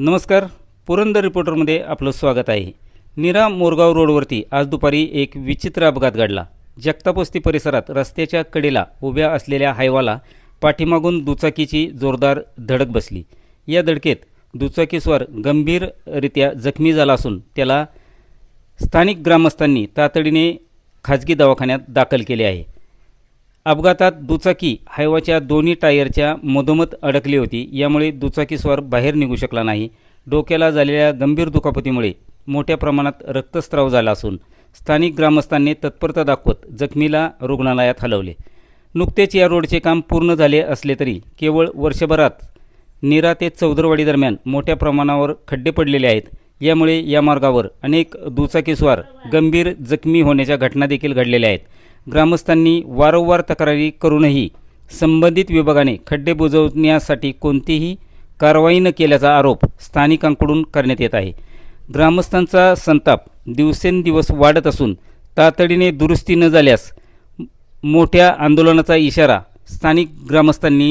नमस्कार. पुरंदर रिपोर्टरमध्ये आपलं स्वागत आहे. निरा मोरगाव रोडवरती आज दुपारी एक विचित्र अपघात घडला. जगतापस्ती परिसरात रस्त्याच्या कडेला उभ्या असलेल्या हायवाला पाठीमागून दुचाकीची जोरदार धडक बसली. या धडकेत दुचाकीस्वार गंभीररित्या जखमी झाला असून त्याला स्थानिक ग्रामस्थांनी तातडीने खाजगी दवाखान्यात दाखल केले आहे. अपघातात दुचाकी हायवाच्या दोन्ही टायरच्या मधोमध अडकली होती. यामुळे दुचाकीस्वार बाहेर निघू शकला नाही. डोक्याला झालेल्या गंभीर दुखापतीमुळे मोठ्या प्रमाणात रक्तस्राव झाला असून स्थानिक ग्रामस्थांनी तत्परता दाखवत जखमीला रुग्णालयात हलवले. नुकतेच या रोडचे काम पूर्ण झाले असले तरी केवळ वर्षभरात निरा ते चौदरवाडी दरम्यान मोठ्या प्रमाणावर खड्डे पडलेले आहेत. यामुळे या मार्गावर अनेक दुचाकीस्वार गंभीर जखमी होण्याच्या घटना देखील घडलेल्या आहेत. ग्रामस्थांनी वारंवार तक्रारी करूनही संबंधित विभागाने खड्डे बुजवण्यासाठी कोणतीही कारवाई न केल्याचा आरोप स्थानिकांकडून करण्यात येत आहे. ग्रामस्थांचा संताप दिवसेंदिवस वाढत असून तातडीने दुरुस्ती न झाल्यास मोठ्या आंदोलनाचा इशारा स्थानिक ग्रामस्थांनी